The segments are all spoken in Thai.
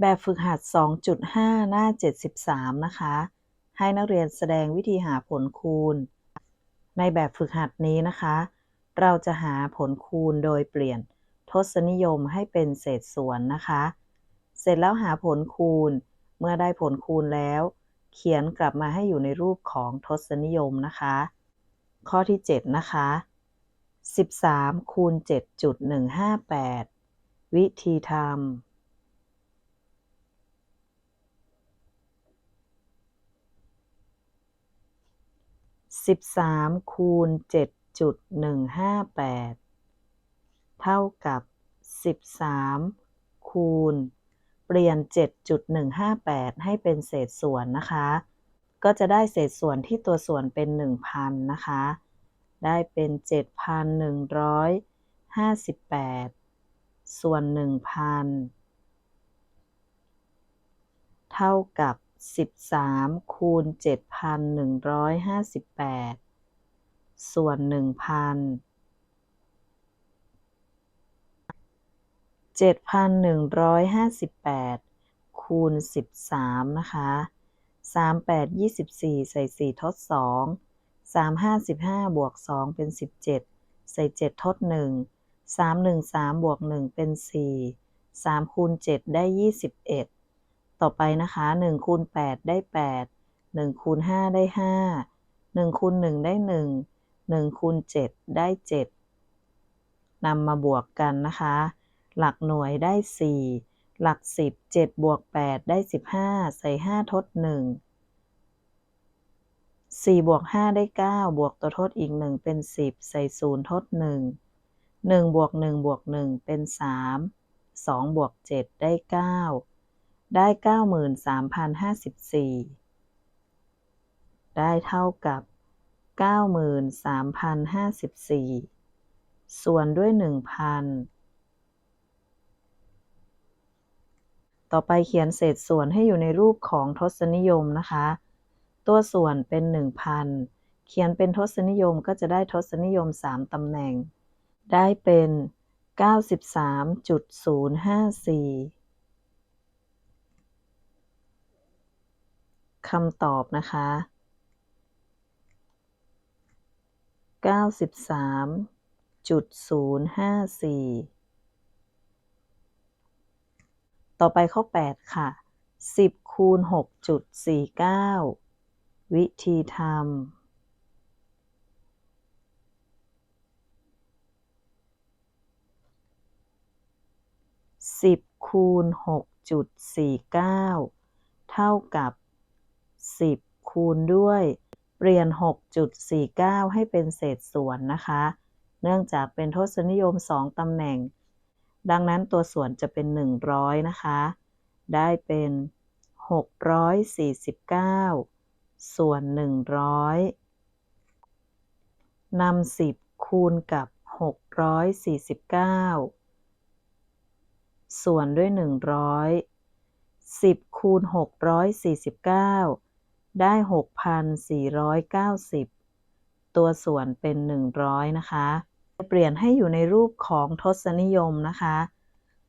แบบฝึกหัด 2.5 หน้า 73 นะคะ ให้นักเรียนแสดงวิธีหาผลคูณ ในแบบฝึกหัดนี้นะคะ เราจะหาผลคูณโดยเปลี่ยนทศนิยมให้เป็นเศษส่วนนะคะ เสร็จแล้วหาผลคูณ เมื่อได้ผลคูณแล้ว เขียนกลับมาให้อยู่ในรูปของทศนิยมนะคะ ข้อที่ 7 นะคะ 13คูณ7.158 วิธีทำ 13คูณ7.158เท่ากับ13คูณ เปลี่ยน 7.158 ให้เป็นเศษส่วนนะคะ ก็จะได้เศษส่วนที่ตัวส่วนเป็น 1,000 นะคะ ได้เป็น 7,158 ส่วน 1,000 เท่ากับ 13 คูณ 7,158 ส่วน 1,000 7,158 คูณ 13 นะคะ 3 8 24 ใส่ 4 ทด 2 3 5 15บวก 2 เป็น 17 ใส่ 7 ทด 1 3 1 3 บวก 1 เป็น 4 3 คูณ 7 ได้ 21 ต่อไปนะคะ1คูณ8ได้ 8 1คูณ5ได้ 5 1คูณ1ได้ 1 1คูณ7ได้ 7นำมาบวกกันนะคะ หลักหน่วยได้ 4 หลัก 10 7บวก8ได้ 15 ใส่ 5 ทด 1 4บวก5ได้ 9 บวกตัวทดอีก 1 เป็น 10 ใส่ 0 ทด 1 1บวก1บวก1เป็น 3 2บวก7ได้ 9 ได้93,054ได้เท่ากับ93,054ส่วนด้วย1,000ต่อไปเขียนเศษส่วนให้อยู่ในรูปของทศนิยมนะคะ ตัวส่วนเป็น 1,000 เขียนเป็นทศนิยมก็จะได้ทศนิยม 3ตำแหน่ง ได้เป็น 93.054 คำตอบนะคะ 93.054 ต่อไปข้อ 8 ค่ะ 10คูณ6.49 วิธีทำ10คูณ6.49 เท่ากับ 10 คูณด้วย เปลี่ยน 6.49 ให้เป็นเศษส่วนนะคะ เนื่องจากเป็นทศนิยม 2ตำแหน่ง ดังนั้นตัวส่วนจะเป็น 100 นะคะ ได้เป็น 649 ส่วน 100นำ10 คูณกับ 649 ส่วนด้วย 100 10คูณ649 ได้6,490ตัวส่วนเป็น100นะคะเปลี่ยนให้อยู่ในรูปของทศนิยมนะคะ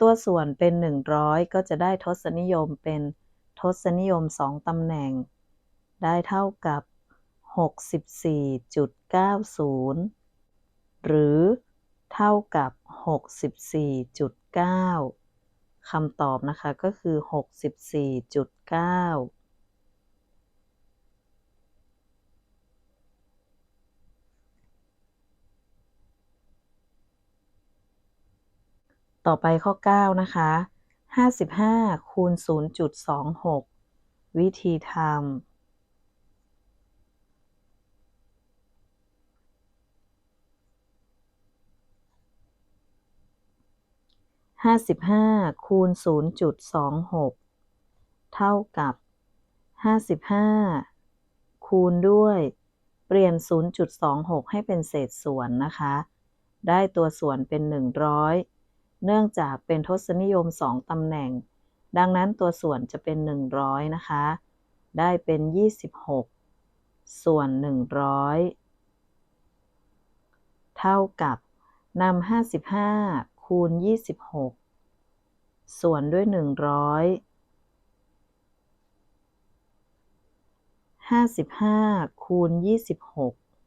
ตัวส่วนเป็น 100 ก็จะได้ทศนิยมเป็นทศนิยม 2 ตำแหน่ง ได้เท่ากับ 64.90 หรือเท่ากับ 64.9คำตอบนะคะก็คือ 64.9 ต่อไปข้อ 9 นะคะ 55 คูณ 0.26 วิธีทำห้าสิบห้าคูณศูนย์จุดสองหกเท่ากับห้าสิบห้าคูณด้วย เปลี่ยนศูนย์จุดสองหกให้เป็นเศษส่วนนะคะ ได้ตัวส่วนเป็นหนึ่งร้อย เนื่องจากเป็นทศนิยม 2ตำแหน่ง ดังนั้นตัวส่วนจะเป็น 100 นะคะ ได้เป็น 26 ส่วน 100 เท่ากับนำ55 คูณ 26 ส่วนด้วย 100 55 คูณ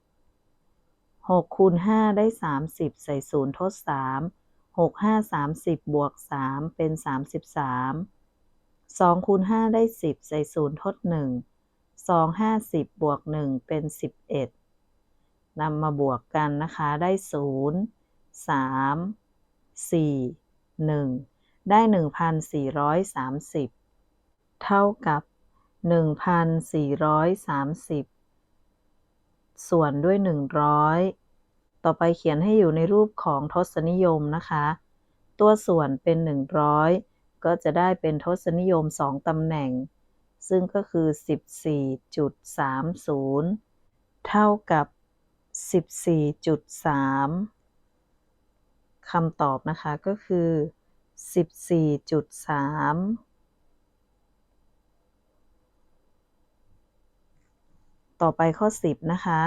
26 6คูณ 5 ได้ 30 ใส่ศูนย์ทด 3 หกห้าสามสิบบวกสามเป็นสามสิบสามสองคูณห้าได้สิบใส่ศูนย์ทดหนึ่งสองห้าสิบบวกหนึ่งเป็นสิบเอ็ดนำมาบวกกันนะคะได้ศูนย์สามสี่หนึ่งได้หนึ่งพันสี่ร้อยสามสิบเท่ากับหนึ่งพันสี่ร้อยสามสิบส่วนด้วยหนึ่งร้อย ต่อไปเขียนให้อยู่ในรูปของทศนิยมนะคะ ตัวส่วนเป็นหนึ่งร้อยก็จะได้เป็นทศนิยมสองตำแหน่ง ซึ่งก็คือ 14.30 เท่ากับ 14.3 คำตอบนะคะก็คือ 14.3ต่อไปข้อ 10 นะคะ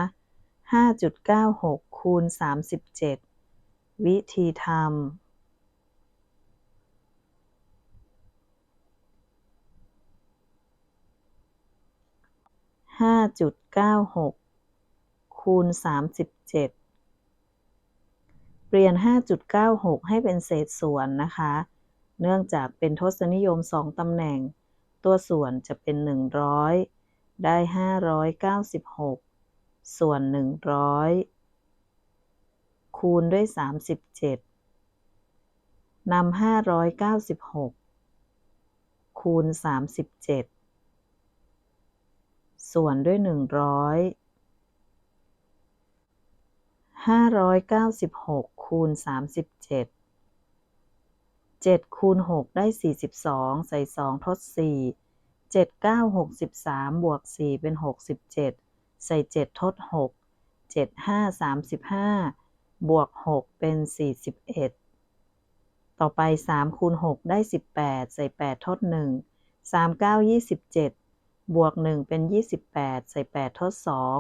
5.96 คูณ 37 วิธีทำห้าจุดเก้าหกคูณสามสิบเจ็ดเปลี่ยนห้าจุดเก้าหกให้เป็นเศษส่วนนะคะ เนื่องจากเป็นทศนิยมสองตำแหน่ง ตัวส่วนจะเป็นหนึ่งร้อยได้ห้าร้อยเก้า ส่วนหนึ่งร้อยคูณด้วยสามสิบเจ็ดนำห้าร้อยเก้าสิบหกคูณสามสิบเจ็ดส่วนด้วยหนึ่งร้อยห้าร้อยเก้าสิบหกคูณสามสิบเจ็ดเจ็ดคูณหกได้สี่สิบสองใส่สองทดสี่เจ็ดเก้าหกสิบสามบวกสี่เป็นหกสิบเจ็ด ใส่เจ็ดทดหกเจ็ดห้าสามสิบห้าบวกหกเป็นสี่สิบเอ็ดต่อไปสามคูณหกได้สิบแปดใส่แปดทดหนึ่งสามเก้ายี่สิบเจ็ดบวกหนึ่งเป็นยี่สิบแปดใส่แปดทดสอง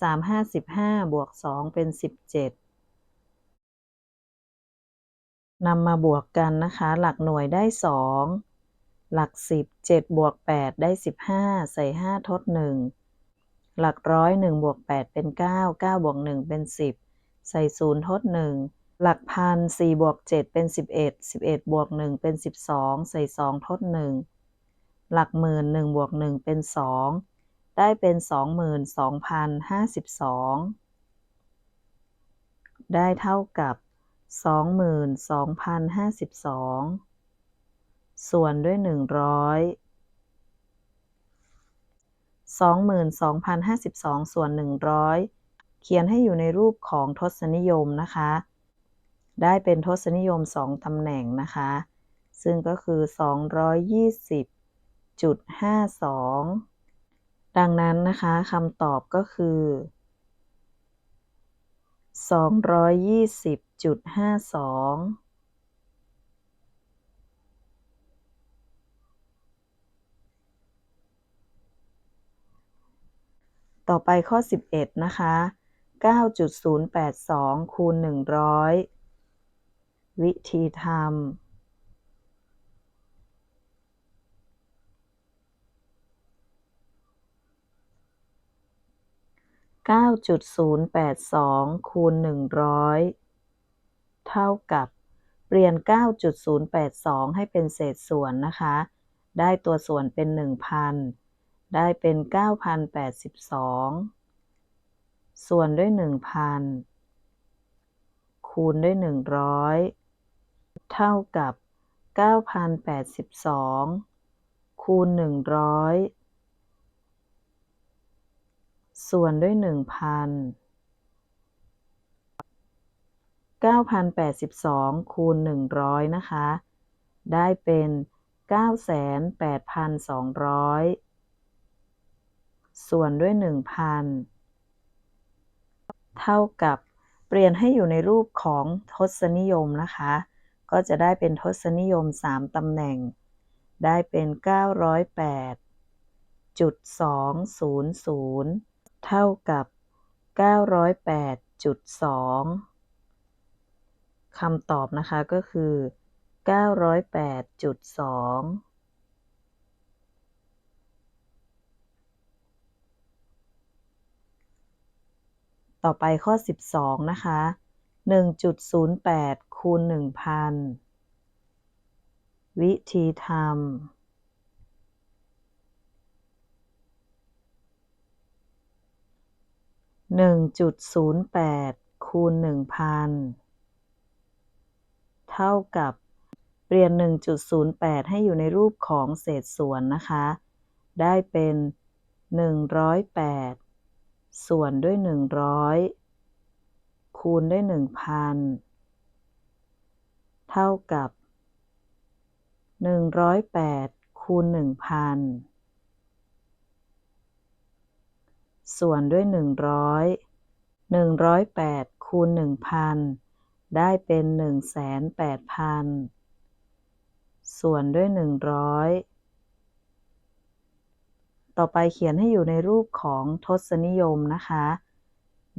สามห้าสิบห้าบวกสองเป็นสิบเจ็ดนำมาบวกกันนะคะ หลักหน่วยได้สองหลักสิบเจ็ดบวกแปดได้สิบห้าใส่ห้าทดหนึ่ง หลักร้อยหนึ่งบวกแปดเป็นเก้าเก้าบวกหนึ่งเป็นสิบใส่ศูนย์ทดหนึ่งหลักพันสี่บวกเจ็ดเป็นสิบเอ็ดสิบเอ็ดบวกหนึ่งเป็นสิบสองใส่สองทดหนึ่งหลักหมื่นหนึ่งบวกหนึ่งเป็นสองได้เป็นสองหมื่นสองพันห้าสิบสองได้เท่ากับสองหมื่นสองพันห้าสิบสองส่วนด้วยห 22,052 ส่วน 100 เขียนให้อยู่ในรูปของทศนิยมนะคะ ได้เป็นทศนิยม 2ตำแหน่งนะคะ ซึ่งก็คือ 220.52 ดังนั้นนะคะคำตอบก็คือ 220.52 ต่อไปข้อ 11 นะคะ 9.082 คูณ 100 วิธีทำ9.082 คูณ 100 เท่ากับเปลี่ยน 9.082 ให้เป็นเศษส่วนนะคะ ได้ตัวส่วนเป็น 1,000 ได้เป็น 9,082 ส่วนด้วย 1,000 คูณด้วย 100 เท่ากับ 9,082 คูณ 100 ส่วนด้วยหนึ่งพันเก้าพันแปดสิบสองคูณหนึ่งร้อยนะคะ ได้เป็นเก้าแส่วนด้วยหนึ่งพันเท่ากับเปลี่ยนให้อยู่ในรูปของทศนิยมนะคะ ก็จะได้เป็นทศนิยมสามตำแหน่ง ได้เป็นเก้าร้อยแปดจุดสองศูนย์ศูนย์เท่ากับ 908.2 คำตอบนะคะก็คือ 908.2 ต่อไปข้อ 12 นะคะ 1.08 คูณ 1,000 วิธีทำหนึ่งจุดศูนย์แปดคูณหนึ่งพันเท่ากับเปลี่ยนหนึ่งจุดศูนย์แปดให้อยู่ในรูปของเศษส่วนนะคะ ได้เป็นหนึ่งร้อยแปด ส่วนด้วย100คูณด้วย1,000เท่ากับ108คูณ1,000ส่วนด้วย100 108คูณ1,000ได้เป็น108,000ส่วนด้วย100 ต่อไปเขียนให้อยู่ในรูปของทศนิยมนะคะ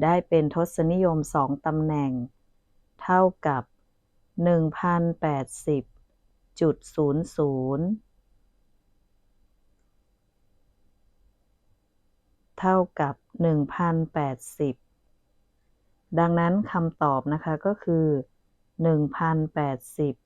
ได้เป็นทศนิยม 2ตำแหน่ง เท่ากับ 1080.00 เท่ากับ 1,080 ดังนั้นคำตอบนะคะก็คือ 1,080